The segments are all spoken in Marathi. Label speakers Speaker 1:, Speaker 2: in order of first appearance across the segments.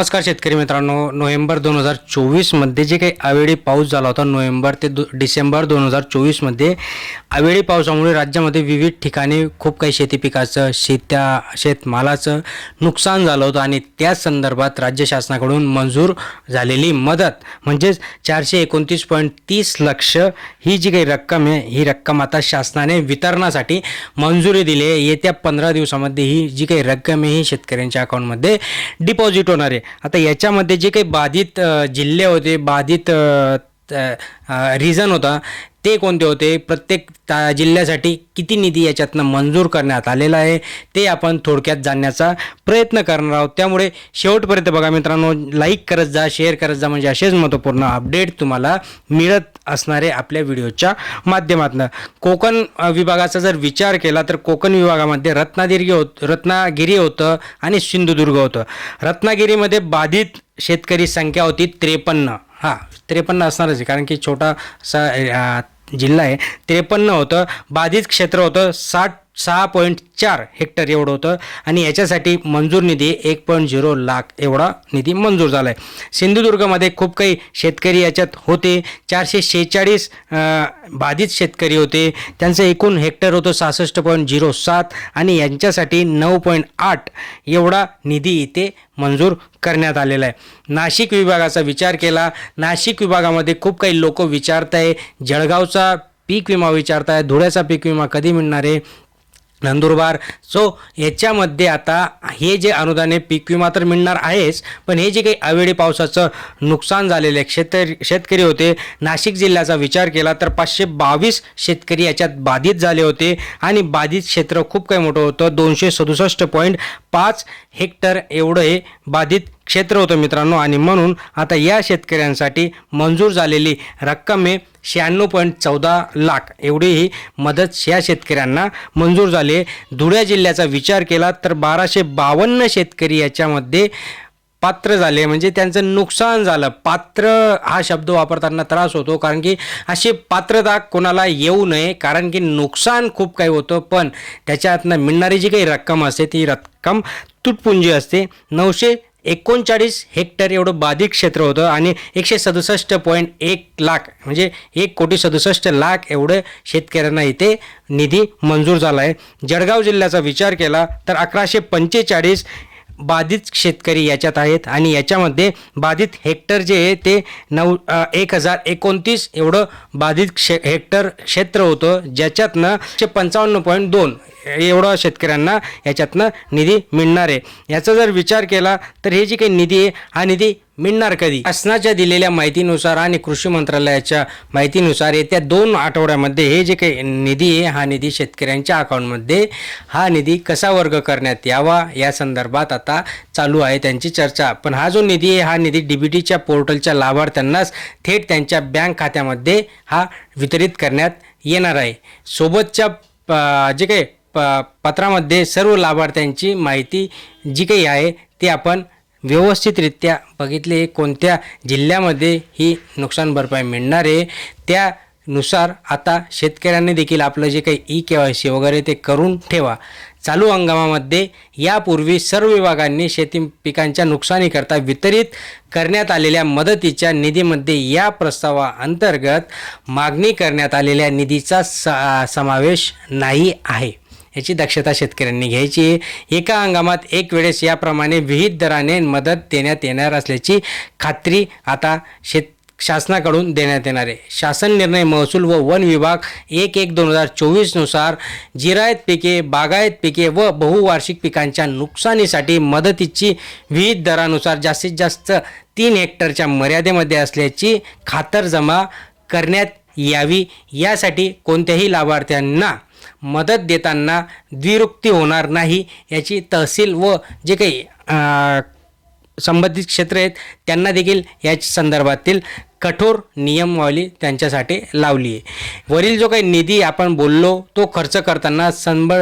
Speaker 1: नमस्कार शेतकरी मित्रांनो. नोव्हेंबर दोन हजार चोवीसमध्ये जे काही अवेळी पाऊस झाला होता नोव्हेंबर ते दो डिसेंबर दोन हजार चोवीसमध्ये आवेळी पावसामुळे राज्यामध्ये विविध ठिकाणी खूप काही शेती पिकाचं शेत्या शेतमालाचं नुकसान झालं होतं आणि त्याच संदर्भात राज्य शासनाकडून मंजूर झालेली मदत म्हणजेच चारशे एकोणतीस पॉईंट तीस लक्ष ही जी काही रक्कम आहे ही रक्कम आता शासनाने वितरणासाठी मंजुरी दिली आहे. येत्या पंधरा दिवसामध्ये ही जी काही रक्कम आहे ही शेतकऱ्यांच्या अकाउंटमध्ये डिपॉझिट होणार आहे. आता याच्यामध्ये जे काही बाधित जिल्हे होते बाधित रिझन होता. ते कोणते होते? प्रत्येक ता जिल्ह्यासाठी किती निधी याच्यातनं मंजूर करण्यात आलेला आहे ते आपण थोडक्यात जाणण्याचा प्रयत्न करणार आहोत. त्यामुळे शेवटपर्यंत बघा मित्रांनो लाईक करत जा शेअर करत जा म्हणजे असेच महत्त्वपूर्ण अपडेट तुम्हाला मिळत असणारे आपल्या व्हिडिओच्या माध्यमातून. कोकण विभागाचा जर विचार केला तर कोकण विभागामध्ये रत्नागिरी होत रत्नागिरी होतं आणि सिंधुदुर्ग होतं. रत्नागिरीमध्ये बाधित शेतकरी संख्या होती त्रेपन्न. हां त्रेपन्न असणारच आहे. कारण की छोटासा जिल्हा आहे. त्रेपन्न होतं बाधित क्षेत्र होतं साठ सहा पॉईंट चार हेक्टर एवढं होतं. आणि याच्यासाठी मंजूर निधी एक पॉईंट झिरो लाख एवढा निधी मंजूर झाला आहे सिंधुदुर्गमध्ये खूप काही शेतकरी याच्यात होते. चारशे शेहेचाळीस बाधित शेतकरी होते. त्यांचं एकूण हेक्टर होतं सहासष्ट पॉईंट झिरो सात आणि यांच्यासाठी नऊ पॉईंट आठ एवढा निधी इथे मंजूर करण्यात आलेला आहे. नाशिक विभागाचा विचार केला. नाशिक विभागामध्ये खूप काही लोक विचारत आहे जळगावचा पीक विमा विचारताय. धुळ्याचा पीक विमा कधी मिळणार आहे? नंदुरबार. सो याच्यामध्ये आता हे जे अनुदान आहे पीक विमा तर मिळणार आहेच पण हे जे काही अवेळी पावसाचं नुकसान झालेले शेत शेतकरी होते नाशिक जिल्ह्याचा विचार केला तर पाचशे बावीस शेतकरी याच्यात बाधित झाले होते आणि बाधित क्षेत्र खूप काही मोठं होतं दोनशे सदुसष्ट पॉईंट पाच हेक्टर एवढं हे बाधित क्षेत्र होतं मित्रांनो. आणि म्हणून आता या शेतकऱ्यांसाठी मंजूर झालेली रक्कम आहे शहाण्णव पॉईंट चौदा लाख. एवढी ही मदत या शेतकऱ्यांना मंजूर झाली आहे. धुळे जिल्ह्याचा विचार केला तर बाराशे बावन्न शेतकरी याच्यामध्ये पात्र झाले. म्हणजे त्यांचं नुकसान झालं. पात्र हा शब्द वापरताना त्रास होतो. कारण की अशी पात्रता कोणाला येऊ नये. कारण की नुकसान खूप काही होतं. पण त्याच्यातनं मिळणारी जी काही रक्कम असते ती रक्कम तुटपुंजी असते. नऊशे एकोणचाळीस हेक्टर एवढं बाधित क्षेत्र होतं आणि एकशे सदुसष्ट पॉईंट एक लाख म्हणजे एक कोटी सदुसष्ट लाख एवढं शेतकऱ्यांना इथे निधी मंजूर झाला आहे. जळगाव जिल्ह्याचा विचार केला तर अकराशे पंचेचाळीस बाधित शेतकरी याच्यात आहेत आणि याच्यामध्ये बाधित हेक्टर जे आहे ते नऊ एक हजार एकोणतीस एवढं बाधित क्षे हेक्टर क्षेत्र होतं ज्याच्यातनं एकशे पंचावन्न पॉईंट दोन एवढं शेतकऱ्यांना याच्यातनं निधी मिळणार आहे. याचा जर विचार केला तर हे जे काही निधी आहे हा निधी मिळणार कधी? शासनाच्या दिलेल्या माहितीनुसार आणि कृषी मंत्रालयाच्या माहितीनुसार येत्या दोन आठवड्यामध्ये हे जे काही निधी आहे हा निधी शेतकऱ्यांच्या अकाउंटमध्ये हा निधी कसा वर्ग करण्यात यावा या संदर्भात आता चालू आहे त्यांची चर्चा. पण हा जो निधी आहे हा निधी डी बी टीच्या पोर्टलच्या लाभार्थ्यांनाच थेट त्यांच्या बँक खात्यामध्ये हा वितरित करण्यात येणार आहे. सोबतच्या जे काही प पत्रामध्ये सर्व लाभार्थ्यांची माहिती जी काही आहे ती आपण व्यवस्थितरित्या बघितले कोणत्या जिल्ह्यामध्ये ही नुकसान भरपाई मिळणार आहे त्यानुसार आता शेतकऱ्यांनी देखील आपलं जे काही ई के वाय सी वगैरे ते करून ठेवा. चालू हंगामामध्ये यापूर्वी सर्व विभागांनी शेती पिकांच्या नुकसानीकरता वितरित करण्यात आलेल्या मदतीच्या निधीमध्ये या प्रस्तावाअंतर्गत मागणी करण्यात आलेल्या निधीचा स समावेश नाही आहे. याची दक्षता शेतकऱ्यांनी घ्यायची. एका हंगामात एक वेळेस याप्रमाणे विहित दराने मदत देण्यात येणार असल्याची खात्री आता शेत शासनाकडून देण्यात येणार आहे. शासन निर्णय महसूल व वन विभाग एक एक दोन हजार चोवीसनुसार जिरायत पिके बागायत पिके व बहुवार्षिक पिकांच्या नुकसानीसाठी मदतीची विहित दरानुसार जास्तीत जास्त तीन हेक्टरच्या मर्यादेमध्ये असल्याची खातरजमा करण्यात यावी. यासाठी कोणत्याही लाभार्थ्यांना मदत देताना द्विरुक्ती होणार नाही याची तहसील व जे काही संबंधित क्षेत्र आहेत त्यांना देखील या संदर्भातील कठोर नियमावली त्यांच्यासाठी लावली आहे. वरील जो काही निधी आपण बोललो तो खर्च करताना संब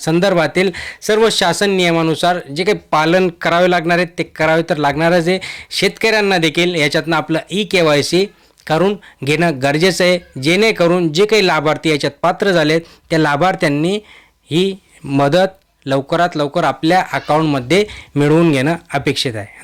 Speaker 1: संदर्भातील सर्व शासन नियमानुसार जे काही पालन करावे लागणार आहे ते करावे तर लागणारच आहे. शेतकऱ्यांना देखील याच्यातनं आपलं ई के वाय सी करून घेणं गरजेचं आहे. जेणेकरून जे काही लाभार्थी याच्यात पात्र झालेत त्या लाभार्थ्यांनी ही मदत लवकरात लवकर आपल्या अकाउंटमध्ये मिळवून घेणं अपेक्षित आहे.